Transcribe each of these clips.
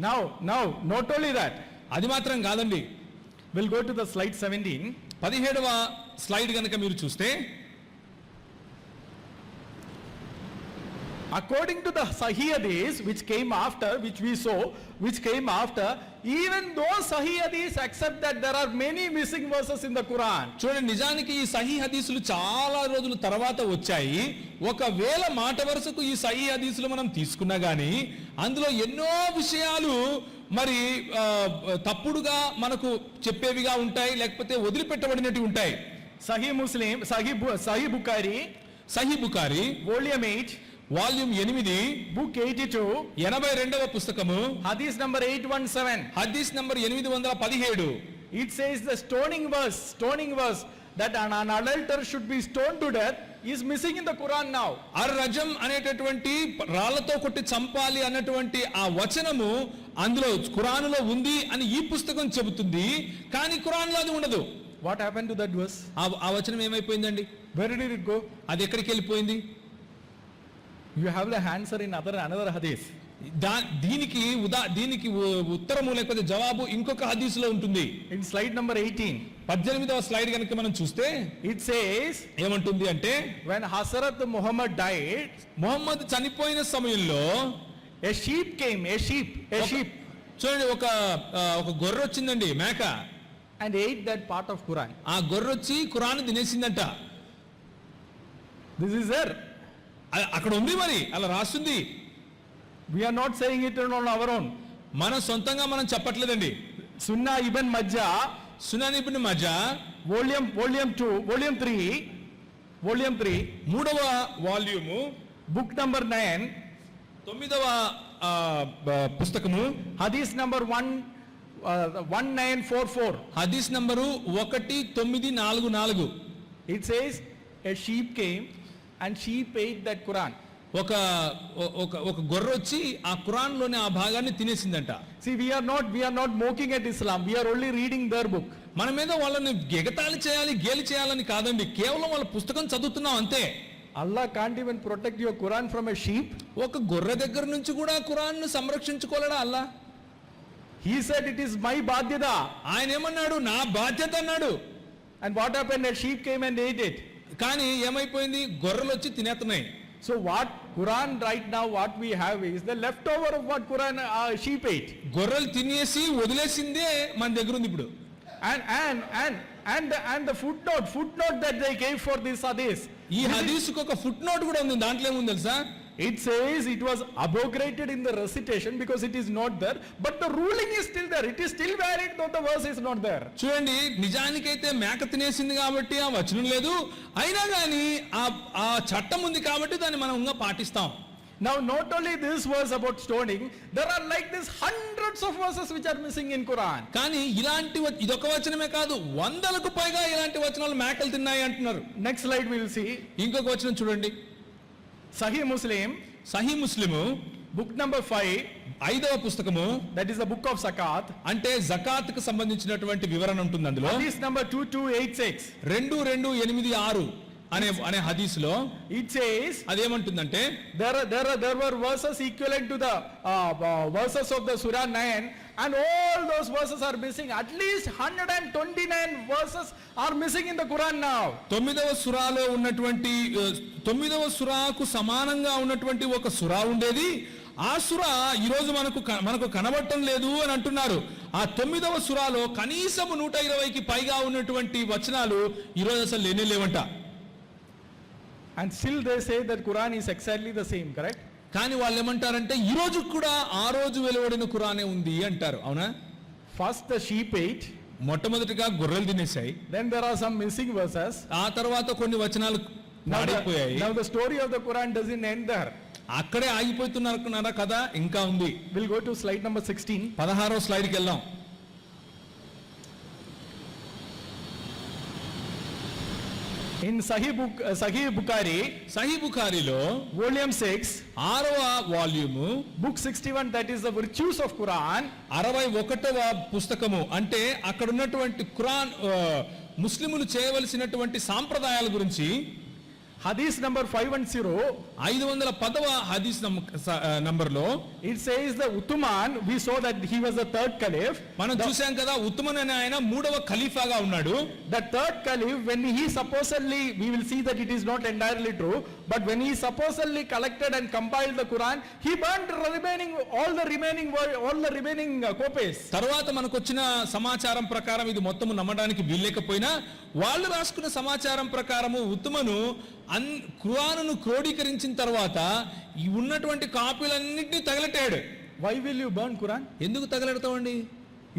Now now note only that అది మాత్రం కాదండి. Will go to the slide seventeen పదిహేడవ స్లైడ్ కనుక మీరు చూస్తే according to the sahih hadiths which came after which we so which came after even though sahih hadiths accept that there are many missing verses in the Quran చూడండి నిజానికి ఈ సహీ హదీసులు చాలా రోజుల తర్వాత వచ్చాయి. ఒకవేళ మాట వరుసకు ఈ సహీ హదీసులు మనం తీసుకున్నా గానీ అందులో ఎన్నో విషయాలు మరి తప్పుడుగా మనకు చెప్పేవిగా ఉంటాయి లేకపోతే వదిలిపెట్టబడినట్టు ఉంటాయి. Sahih Muslim Sahih Sahih Bukhari Sahih Bukhari volume ఎనిమిది. బుక్ ఎయిటీ టూ ఎనభై రెండవ పుస్తకము. Hadith number eight one seven hadith number ఎనిమిది వందల పదిహేడు. It says the stoning verse stoning verse that an an adulterer should be stone to death is missing in the Quran now or రజం అనేటటువంటి రాళ్ళతో కొట్టి చంపాలి అన్నటువంటి ఆ వచనము అందులో కురాన్లో ఉంది అని ఈ పుస్తకం చెబుతుంది. కానీ కురాన్లో అది ఉండదు. What happen to that verse ఆ వచనం ఏమైపోయిందండి? వెరీ గో అది ఎక్కడికి వెళ్ళిపోయింది you have the answer in other another hadith దా దీనికి ఉదా దీనికి ఉత్తరము లేకపోతే జవాబు ఇంకొక హదీస్లో ఉంటుంది. ఇన్ స్లైడ్ నెంబర్ ఎయిటీన్ పద్దెనిమిదవ స్లైడ్ కనుక మనం చూస్తే ఇట్ సేస్ ఏమంటుంది అంటే when Hazrat Muhammad died Muhammad చనిపోయిన సమయంలో a sheep came a sheep a sheep చూడండి ఒక ఒక గొర్రె వచ్చిందండి మేక. And ate that part of Quran ఆ గొర్రె వచ్చి కురాన్ తినేసిందంట. దిస్ ఇస్ సర్ అక్కడ ఉంది మరి అలా రాస్తుంది. We are not saying it on our own మనం సొంతంగా మనం చెప్పట్లేదండి. సున్నా ఇబన్ మధ్య సున్నా ఇబన్ మధ్య volume volume two volume three volume three మూడవ వాల్యూమ్ బుక్ నంబర్ నైన్ తొమ్మిదవ పుస్తకము hadith number one one nine four four hadith number ఒకటి తొమ్మిది నాలుగు నాలుగు. It's says a sheep came and she ate that Quran ఒక ఒక ఒక గొర్రె వచ్చి ఆ కురాన్లోని ఆ భాగాన్ని తినేసిందంట. See we are not we are not mocking at Islam we are only reading their book మన మీద వాళ్ళని గెగతాలు చేయాలి గేలి చేయాలని కాదండి. కేవలం వాళ్ళ పుస్తకం చదువుతున్నాం అంతే. Allah can't even protect your Quran from a sheep ఒక గొర్రె దగ్గర నుంచి కూడా కురాన్ను సంరక్షించుకోలేడా Allah he said it is my బాధ్యత. ఆయన ఏమన్నాడు? నా బాధ్యత అన్నాడు. And what happen sheep came and ate it కానీ ఏమైపోయింది గొర్రెలు వచ్చి తినేస్తున్నాయి So what Quran right now, what we have is the leftover of what Quran uh, sheep ate. గొర్రెలు తినేసి వదిలేసిందే మన దగ్గర ఉంది ఇప్పుడు And, and, and, and, the, and the footnote, footnote that they gave for this hadith. ఈ హదీసుకు ఒక foot note కూడా ఉంది దాంట్లో ఏముంది తెలుసా It says it was abrogated in the recitation because it is not there, but the ruling is still there. It is still valid though the verse is not there. చూడండి నిజానికైతే మేక తినేసింది కాబట్టి ఆ వచనం లేదు అయినా కానీ ఆ ఆ చట్టం ఉంది కాబట్టి దాన్ని మనం ఇంకా పాటిస్తాం Now, not only this verse about stoning, there are like this hundreds of verses which are missing in Quran. కానీ ఇలాంటి ఇదొక వచనమే కాదు వందలకు పైగా ఇలాంటి వచనాలు మేకలు తిన్నాయి అంటున్నారు Next slide we will see. ఇంకొక వచనం చూడండి Sahih Muslim. Sahih Muslim. Book number five ఐదవ పుస్తకము. That is the book of zakat అంటే జకాత్కు సంబంధించినటువంటి వివరణ ఉంటుంది అందులో. Hadith number two two eight six రెండు రెండు ఎనిమిది ఆరు అనే అనే హదీస్లో it says అదేమంటుందంటే there there there were verses equal to the verses of the surah nine Surah 9 and all those verses are missing. At least 129 verses are missing in the Quran now. తొమ్మిదవ సురాలో ఉన్నటువంటి తొమ్మిదవ సురాకు సమానంగా ఉన్నటువంటి ఒక సురా ఉండేది ఆ సుర ఈరోజు మనకు మనకు కనబడటం లేదు అని అంటున్నారు ఆ తొమ్మిదవ సురాలో కనీసం నూట ఇరవైకి పైగా ఉన్నటువంటి వచనాలు ఈరోజు అసలు లేనే లేవంట And still they say that Quran is exactly the same, correct? కానీ వాళ్ళు ఏమంటారంటే ఈ రోజు కూడా ఆ రోజు వెలువడిన కురానే ఉంది అంటారు. అవునా? ఫస్ట్ షీప్ ఎయిట్ మొట్టమొదటిగా గొర్రెలు తినేసాయి then there are some missing verses ఆ తర్వాత కొన్ని వచనాలు మాడిపోయాయి. Now the story of the Quran doesn't end there అక్కడే ఆగిపోతున్నారు అనుకున్నారా కదా? ఇంకా ఉంది. Will go to slide number 16 16వ స్లైడ్కి వెళ్దాం. Sahih, Buk, uh, Sahih Bukhari, Sahih బుఖారిలో volume 6, ఆరవ volume book 61, that is the virtues of Quran. అరవై ఒకటవ పుస్తకము అంటే అక్కడ ఉన్నటువంటి ఖురాన్ ఆ, ముస్లిములు చేయవలసినటువంటి సాంప్రదాయాల గురించి hadith number five and zero. ఐదు వందల పదవ హదీస్ నంబర్లో it says the Uthman we so that he was the third caliph మనం చూసాం కదా ఉత్మన్ అనే ఆయన మూడవ ఖలీఫాగా ఉన్నాడు. The third caliph when he supposedly we will see that it is not entirely true but when he supposedly collected and compiled the Quran he burn remaining all the remaining all the remaining copies తర్వాత మనకు వచ్చిన సమాచారం ప్రకారం ఇది మొత్తం నమ్మడానికి వీల్లేకపోయినా వాళ్ళు రాసుకున్న సమాచారం ప్రకారము ఉత్తమను అన్ ఖురానును క్రోడీకరించిన తర్వాత ఈ ఉన్నటువంటి కాపీలన్నింటినీ తగలెట్టాడు Why will you burn Quran? ఎందుకు తగలెడతామండి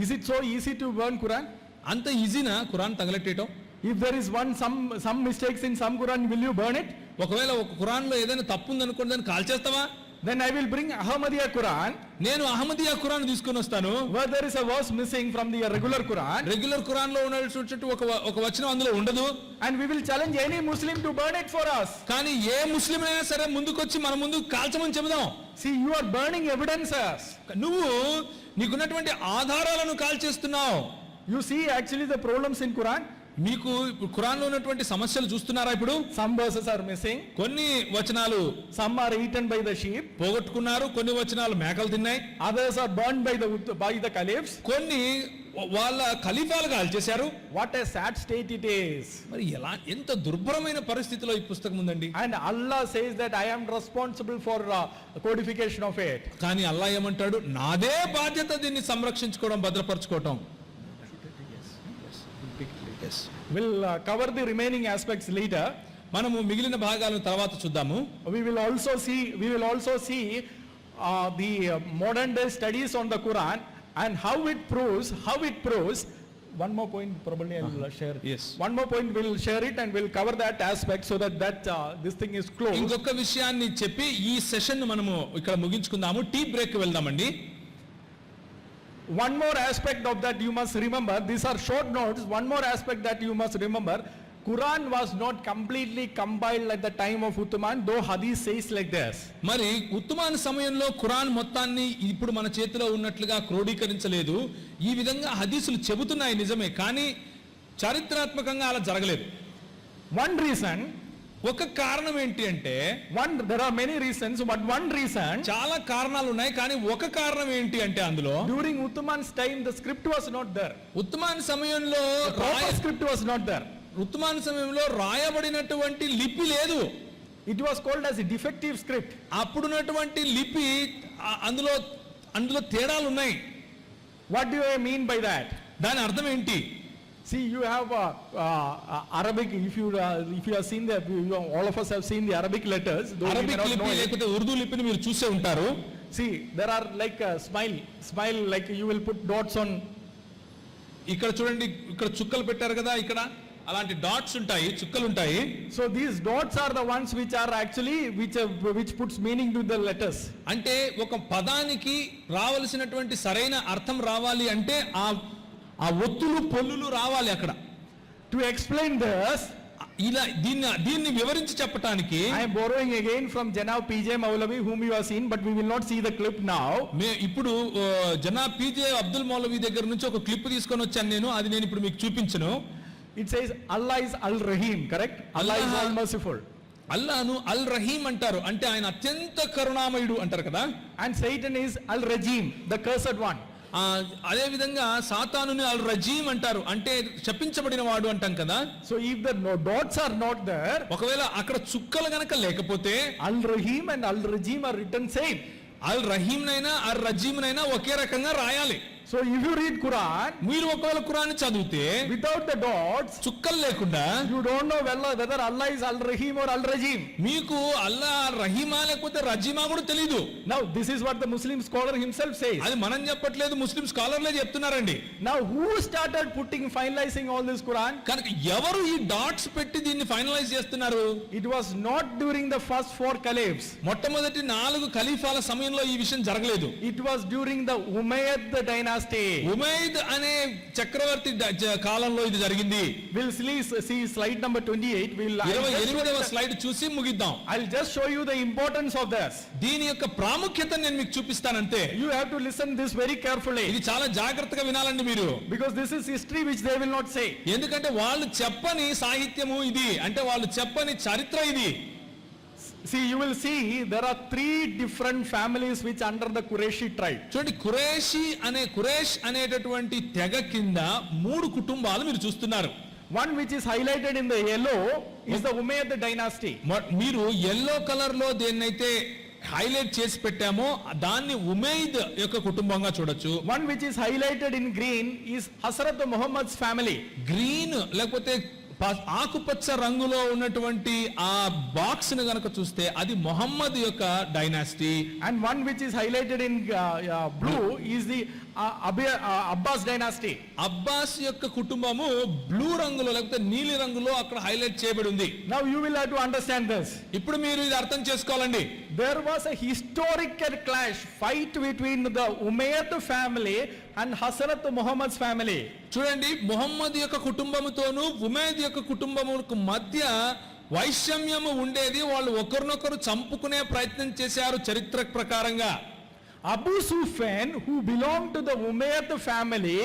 Is it so easy to burn Quran? అంత ఈజీనా Quran తగలెట్టేయటం If there is one, some, some mistakes in some Quran, will you burn it? ఒకవేళ ఒక ఖురాన్లో ఏదైనా తప్పు ఉందనుకోండి దాన్ని కాల్చేస్తావా Then I will bring Ahmadiyya Quran, నేను అహ్మదియా ఖురాన్ తీసుకొని వస్తాను there is a verse missing from the regular Quran, regular ఖురాన్లో ఉన్నటువంటి ఒక ఒక వచనం అందులో ఉండదు and we will challenge any Muslim to burn it for us. కానీ ఏ ముస్లిం అయినా సరే ముందుకొచ్చి మన ముందు కాల్చమని చెబుదాం See, you are burning evidences. నువ్వు నీకున్నటువంటి ఆధారాలను కాల్చేస్తున్నావు You see actually the problems in Quran. మీకు ఇప్పుడు ఖురాన్లో ఉన్నటువంటి సమస్యలు చూస్తున్నారా ఇప్పుడు? సంబోసెస్ ఆర్ మిస్సింగ్ కొన్ని వచనాలు some are eaten by the పోగొట్టుకున్నారు కొన్ని వచనాలు మేకలు తిన్నాయి. Others are burn by the by the caliphs కొన్ని వాళ్ళ ఖలీఫాలు కాల్చేశారు. What a sad state it is మరి ఎలా ఎంత దుర్భరమైన పరిస్థితిలో ఈ పుస్తకం ఉందండి. And Allah says that I am responsible for codification of it కానీ అల్లా ఏమంటాడు? నాదే బాధ్యత దీన్ని సంరక్షించుకోవడం భద్రపరచుకోవటం. We'll uh, cover the remaining aspects later. మనము మిగిలిన భాగాలను తర్వాత చూద్దాము We will also see, we will also see uh, the uh, modern day studies on the Quran and how it proves, how it proves. One more point probably I will uh, share. Yes. One more point we'll share it and we'll cover that aspect so that that uh, this thing is closed. ఇంకొక విషయాన్ని చెప్పి ఈ session మనము ఇక్కడ ముగించుకుందాము tea break వెళ్దామండి One more aspect of that you must remember. These are short notes. One more aspect that you must remember. Quran was not completely compiled at the time of Uthman, though Hadith says like this. మరి ఉత్తమాన్ సమయంలో ఖురాన్ మొత్తాన్ని ఇప్పుడు మన చేతిలో ఉన్నట్లుగా క్రోడీకరించలేదు ఈ విధంగా హదీసులు చెబుతున్నాయి నిజమే కానీ చారిత్రాత్మకంగా అలా జరగలేదు One reason, ఒక కారణం ఏంటి అంటే one there are many reasons but one reason చాలా కారణాలు ఉన్నాయి కానీ ఒక కారణం ఏంటి అంటే అందులో during Uthman time the script was not there Uthman సమయంలో రాయ script was not there Uthman సమయంలో రాయబడినటువంటి లిపి లేదు. It was called as defective script అప్పుడున్నటువంటి లిపి అందులో అందులో తేడాలు ఉన్నాయి what you mean by that దాని అర్థం ఏంటి? See, you have uh, uh, Arabic. If you uh, if you have seen the, you, all of us have seen the Arabic letters. Though we may Arabic not lipi know it. లేకపోతే ఉర్దూ లిపిని మీరు చూసే ఉంటారు See, there are like a smile, smile like you will put dots on. ఇక్కడ చూడండి ఇక్కడ చుక్కలు పెట్టారు కదా ఇక్కడ అలాంటి డాట్స్ ఉంటాయి చుక్కలు ఉంటాయి So these dots are the ones which are actually which uh, which puts meaning to the letters. అంటే ఒక పదానికి రావలసినటువంటి సరైన అర్థం రావాలి అంటే ఆ ఆ ఒత్తులు పొల్లులు రావాలి అక్కడ. టు ఎక్స్ప్లెయిన్ దస్ ఇలా దీన్ని దీన్ని వివరించి చెప్పడానికి I am borrowing again from Janab PJ మౌలవి whom you are seen but we will not see the clip now may ఇప్పుడు జనాబ్ పిజే అబ్దుల్ మౌలవి దగ్గర నుంచి ఒక క్లిప్ తీసుకొని వచ్చాను నేను అది నేను ఇప్పుడు మీకు చూపించను. It says Allah is Al Rahim correct Allah is al merciful అల్లాను అల్ రహీమ్ అంటారు. అంటే ఆయన అత్యంత కరుణామయుడు అంటారు కదా. And Satan is Al Rajim the cursed one ఆ, అదే విధంగా సాతానుని అల్ రజీం అంటారు. అంటే శపించబడిన వాడు అంటాం కదా. If the no, dots are not there, ఒకవేళ అక్కడ చుక్కలు గనక లేకపోతే Al Rahim and Al Rajim are written same. అల్ రహీం నైనా అల్ రజీం నైనా ఒకే రకంగా రాయాలి. So if you read Quran మీరు ఒకవేళ కురాన్ని చదివితే without the dots, చుక్కలు లేకుండా you don't know whether, whether Allah is Al Rahim or Al Rajim. మీకు అల్లా రహీమా లేకపోతే రజీమా కూడా తెలీదు Now this is what the Muslim scholar himself says. అది మనం చెప్పట్లేదు ముస్లిం స్కాలర్లే చెప్తున్నారండి Now who started putting finalizing all this Quran? కనుక ఎవరు ఈ డాట్స్ పెట్టి దీన్ని ఫైనలైజ్ చేస్తున్నారు It was not during the first four caliphs. మొట్టమొదటి నాలుగు ఖలీఫాల సమయంలో ఈ విషయం జరగలేదు It was during the Umayyad dynasty చక్రవర్తి కాలంలో ఇది జరిగింది. Will please see slide number 28 will 28 slide చూసి ముగిద్దాం. I just show you the importance of this దీని యొక్క ప్రాముఖ్యత నేను మీకు చూపిస్తాను అంతే you to listen this very carefully ఇది చాలా జాగ్రత్తగా వినాలండి మీరు. Because this is history which they will not say ఎందుకంటే వాళ్ళు చెప్పని సాహిత్యము ఇది. అంటే వాళ్ళు చెప్పని చరిత్ర ఇది. See, you will see there are three different families which under the Qureshi tribe. చూడండి కురేషి అనే కురేష్ అనేటటువంటి తెగ కింద మూడు కుటుంబాలు మీరు చూస్తున్నారు One which is highlighted in the yellow is the Umayyad dynasty. మొ- మీరు ఎల్లో కలర్ లో దేన్నైతే హైలైట్ చేసి పెట్టామో దాన్ని ఉమైద్ యొక్క కుటుంబంగా చూడొచ్చు One which is highlighted in green is Hasrat Muhammad's family. Green లేకపోతే ప- ఆకుపచ్చ రంగులో ఉన్నటువంటి ఆ బాక్స్ను గనక చూస్తే అది మొహమ్మద్ యొక్క dynasty in uh, uh, blue is the uh, Abi- uh, Abbas dynasty. Abbas యొక్క కుటుంబము బ్లూ రంగులో లేకపోతే నీలి రంగులో అక్కడ హైలైట్ చేయబడి ఉంది Now you will have to understand this. ఇప్పుడు మీరు ఇది అర్థం చేసుకోవాలండి There was a historical clash, fight between the Umayyad family and Hasrat Muhammad's family. చూడండి మొహమ్మద్ యొక్క కుటుంబముతోను ఉమేద్ యొక్క కుటుంబముకు మధ్య వైషమ్యము ఉండేది వాళ్ళు ఒకరినొకరు చంపుకునే ప్రయత్నం చేశారు చరిత్ర ప్రకారంగా Abu Sufyan, who belonged to the Umayyad family,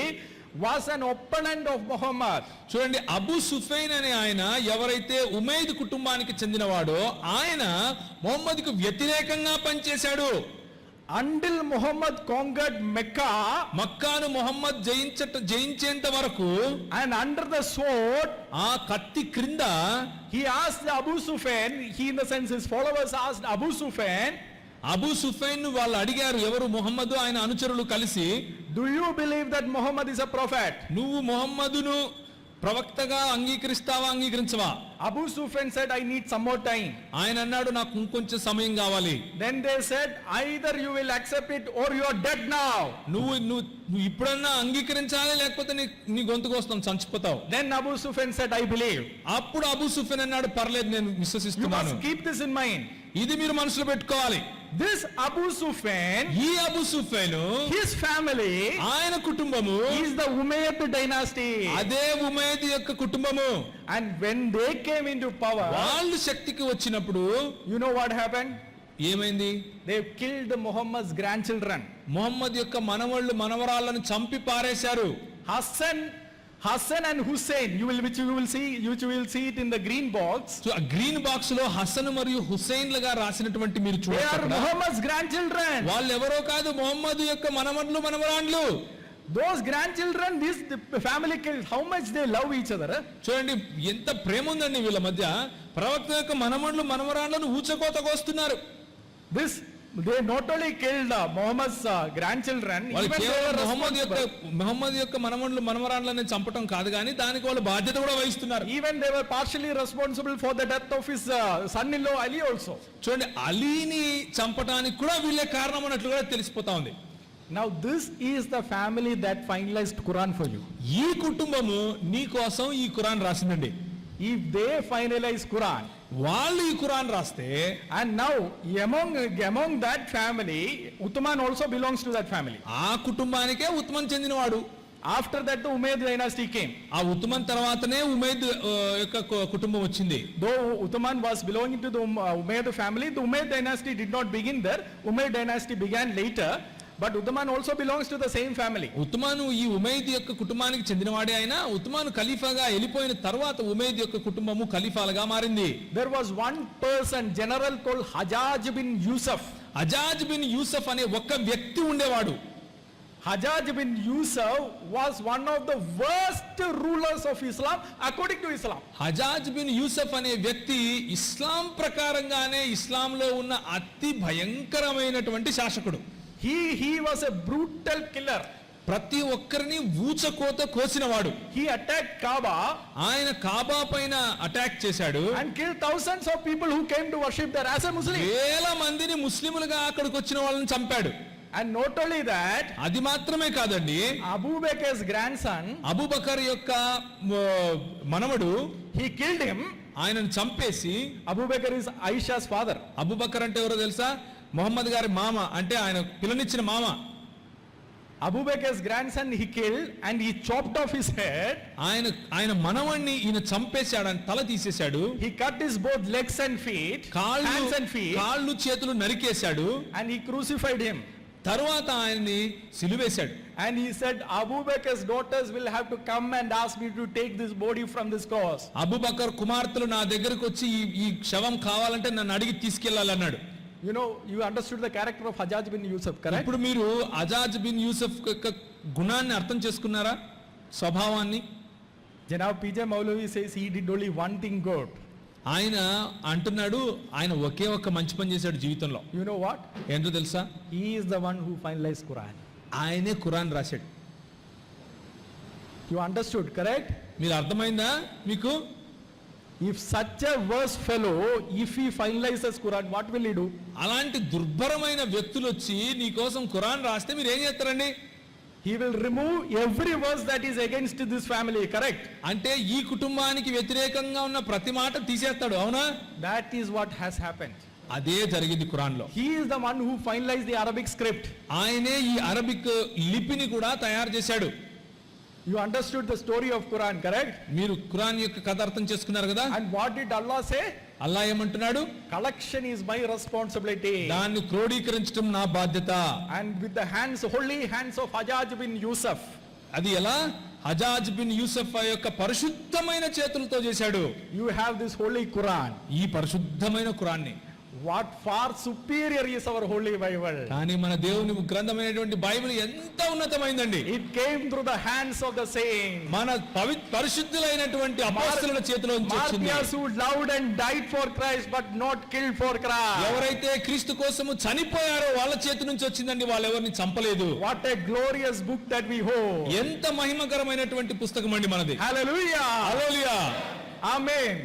was an opponent of Muhammad చూడండి అబు సుఫైన్ అనే ఆయన ఎవరైతే ఉమేద్ కుటుంబానికి చెందినవాడో ఆయన మొహమ్మద్కు వ్యతిరేకంగా పనిచేశాడు. అండిల్ మొహమ్మద్ కాంగర్డ్ మెక్కా మక్కాను మొహమ్మద్ జయించట జయించేంత వరకు ఆయన అండర్ ద సోట్ ఆ కత్తి క్రింద he as Abu Sufyan he in the sense followers as Abu Sufyan Abu Sufyan వాళ్ళు అడిగారు ఎవరు మొహమ్మద్ ఆయన అనుచరులు కలిసి Do you believe that Muhammad is a prophet? నువ్వు మొహమ్మదును ప్రవక్తగా అంగీకరిస్తావా అంగీకరించవా Abu Sufyan said, I need some more time. ఆయన అన్నాడు నాకు ఇంకొంచెం సమయం కావాలి Then they said, either you will accept it or you are dead now. నువ్వు నువ్వు ఇప్పుడన్నా అంగీకరించాలి లేకపోతే నీ నీ గొంతుకు వస్తాం చచ్చిపోతావు Then Abu Sufyan said, I believe. అప్పుడు అబు సుఫెన్ అన్నాడు పర్లేదు నేను విశ్వసిస్తున్నాను keep this in mind. ఇది మీరు మనసులో పెట్టుకోవాలి This Abu Sufyan, ఈ అబు సుఫేను his family ఆయన కుటుంబము is the Umayyad dynasty. అదే ఉమేద్ యొక్క కుటుంబము And when they came into power, వాళ్ళు శక్తికి వచ్చినప్పుడు you know what happened? ఏమైంది They killed Muhammad's grandchildren. Mohammed యొక్క మనవళ్ళు మనవరాళ్ళను చంపి పారేశారు Hassan, Hassan and Hussein, you will, which you will see, which you will see it in the green box. So ఆ green బాక్స్లో Hasan మరియు హుస్సేన్లుగా రాసినటువంటి మీరు They చూడండి are అక్కడ. Muhammad's grandchildren. వాళ్ళు ఎవరో కాదు మొహమ్మద్ యొక్క మనవడ్లు మనవరాండ్లు Those grandchildren, this the family killed. How much they love each other. eh? చూడండి ఎంత ప్రేమ ఉందండి వీళ్ళ మధ్య ప్రవక్త యొక్క మనమడ్లు మనవరాళ్ళను ఊచకోత కోస్తున్నారు This they not only killed uh, Muhammad's uh, grandchildren, వాళ్ళు even they కేవలం were మొహమ్మద్ యొక్క. మొహమ్మద్ యొక్క మనమడ్లు మనవరాళ్ళను చంపటం కాదు కానీ దానికి వాళ్ళు బాధ్యత కూడా వహిస్తున్నారు Even they were partially responsible for the death of his uh, son-in-law Ali also. చూడండి అలీని చంపటానికి కూడా వీళ్ళే కారణం అన్నట్లు కూడా తెలిసిపోతా ఉంది Now this is the family that finalized Quran for you. ఈ కుటుంబము నీ కోసం ఈ Quran రాసిందండి If they finalize Quran, వాళ్ళు ఈ కురాన్ రాస్తే and now among among that family Uthman also belongs to that family ఆ కుటుంబానికే ఉత్మన్ చెందినవాడు. After that Umayyad dynasty came ఆ ఉత్మన్ తర్వాతనే ఉమేద్ యొక్క కుటుంబం వచ్చింది. Though Uthman was belonging to the Umayyad family the Umayyad dynasty did not begin there Umayyad dynasty began later began later, but Uthman also belongs to the same family. Uthman ఈ Umayyad యొక్క కుటుంబానికి చెందినవాడే అయినా ఉత్మాను ఖలీఫాగా వెళ్ళిపోయిన తర్వాత ఉమైద్ యొక్క కుటుంబము ఖలీఫాలుగా మారింది There was one person, general called Hajjaj bin Yusuf. Hajjaj bin Yusuf అనే ఒక్క వ్యక్తి ఉండేవాడు Hajjaj bin Yusuf was one of the worst rulers of Islam according to Islam. Hajjaj bin Yusuf అనే వ్యక్తి ఇస్లాం ప్రకారంగానే ఇస్లాంలో ఉన్న అతి భయంకరమైనటువంటి శాసకుడు He, he was a brutal killer. ప్రతి ఒక్కరిని ఊచకోత కోసినవాడు He attacked Kaaba ఆయన కాబా పైన అటాక్ చేశాడు and killed thousands of people who came to worship there as a Muslim. వేల మందిని ముస్లిములుగా అక్కడికి వచ్చిన వాళ్ళని చంపాడు And not only that, అది మాత్రమే కాదండి Abu Bakr's grandson, అబూబకర్ యొక్క మనవడు he killed him. ఆయనను చంపేసి Abu Bakr is Aisha's father. Abu Bakr అంటే ఎవరో తెలుసా మొహమ్మద్ గారి మామ అంటే ఆయన పిల్లనిచ్చిన మామ. Abu Bakr's grandson he killed and he chopped off his head ఆయన ఆయన మనవణ్ణి ఈయన చంపేశాడు అని తల తీసేశాడు. He cut his both legs and feet కాళ్ళు హ్యాండ్స్ అండ్ ఫీట్ కాళ్ళు చేతులు నరికేశాడు. అండ్ హీ క్రూసిఫైడ్ హిమ్ తర్వాత ఆయన్ని సిలువేశాడు. And he said Abu Bakr's daughters will have to come and ask me to take this body from this cross Abu Bakr కుమార్తెలు నా దగ్గరికి వచ్చి ఈ క్షవం కావాలంటే నన్ను అడిగి తీసుకెళ్ళాలన్నాడు. You know you understood the character of Hajjaj bin Yusuf correct ఇప్పుడు మీరు అజాజ్ బిన్ యూసఫ్ యొక్క గుణాన్ని అర్థం చేసుకున్నారా? స్వభావాన్ని? జనాబ్ PJ మౌలవి says he did only one thing good ఆయన అంటున్నాడు ఆయన ఒకే ఒక్క మంచి పని చేశాడు జీవితంలో. యు నో వాట్ ఏంటో తెలుసా? He is the one who finalize Quran ఆయనే ఖురాన్ రాశాడు. యు అండర్స్టూడ్ కరెక్ట్ మీరు అర్థమైందా మీకు? If such a worse fellow, if he finalizes Quran, what will he do? అలాంటి దుర్భరమైన వ్యక్తులు వచ్చి నీ కోసం ఖురాన్ రాస్తే మీరు ఏం చేస్తారండి He will remove every verse that is against this family, correct? అంటే ఈ కుటుంబానికి వ్యతిరేకంగా ఉన్న ప్రతి మాట తీసేస్తాడు అవునా That is what has happened. అదే జరిగింది ఖురాన్లో He is the one who finalized the Arabic script. ఆయనే ఈ అరబిక్ లిపిని కూడా తయారు చేశాడు You understood the story of Quran, correct? మీరు ఖురాన్ యొక్క కథ అర్థం చేసుకున్నారు కదా And what did Allah say? అల్లా ఏమంటున్నాడు Collection is my responsibility. దాన్ని క్రోడీకరించడం నా బాధ్యత And with the hands, holy hands of Hajjaj bin Yusuf, అది ఎలా హజాజ్ బిన్ యూసఫ్ యొక్క పరిశుద్ధమైన చేతులతో చేశాడు you have this holy Quran. ఈ పరిశుద్ధమైన ఖురాన్ని what far superior is our holy Bible కానీ మన దేవుని గ్రంథమైనటువంటి బైబిల్ ఎంత ఉన్నతమైందండి? It came through the hands of the same మన పవిత్ర పరిశుద్ధులైనటువంటి అపాస్తుల చేతిలో నుంచి వచ్చింది. Martyrs who loved and died for Christ but not killed for Christ ఎవరైతే క్రీస్తు కోసము చనిపోయారో వాళ్ళ చేతి నుంచి వచ్చిందండి వాళ్ళు ఎవరిని చంపలేదు. What a glorious book that we హో ఎంత మహిమకరమైనటువంటి పుస్తకం అండి మనది. హల్లెలూయా హల్లెలూయా ఆమేన్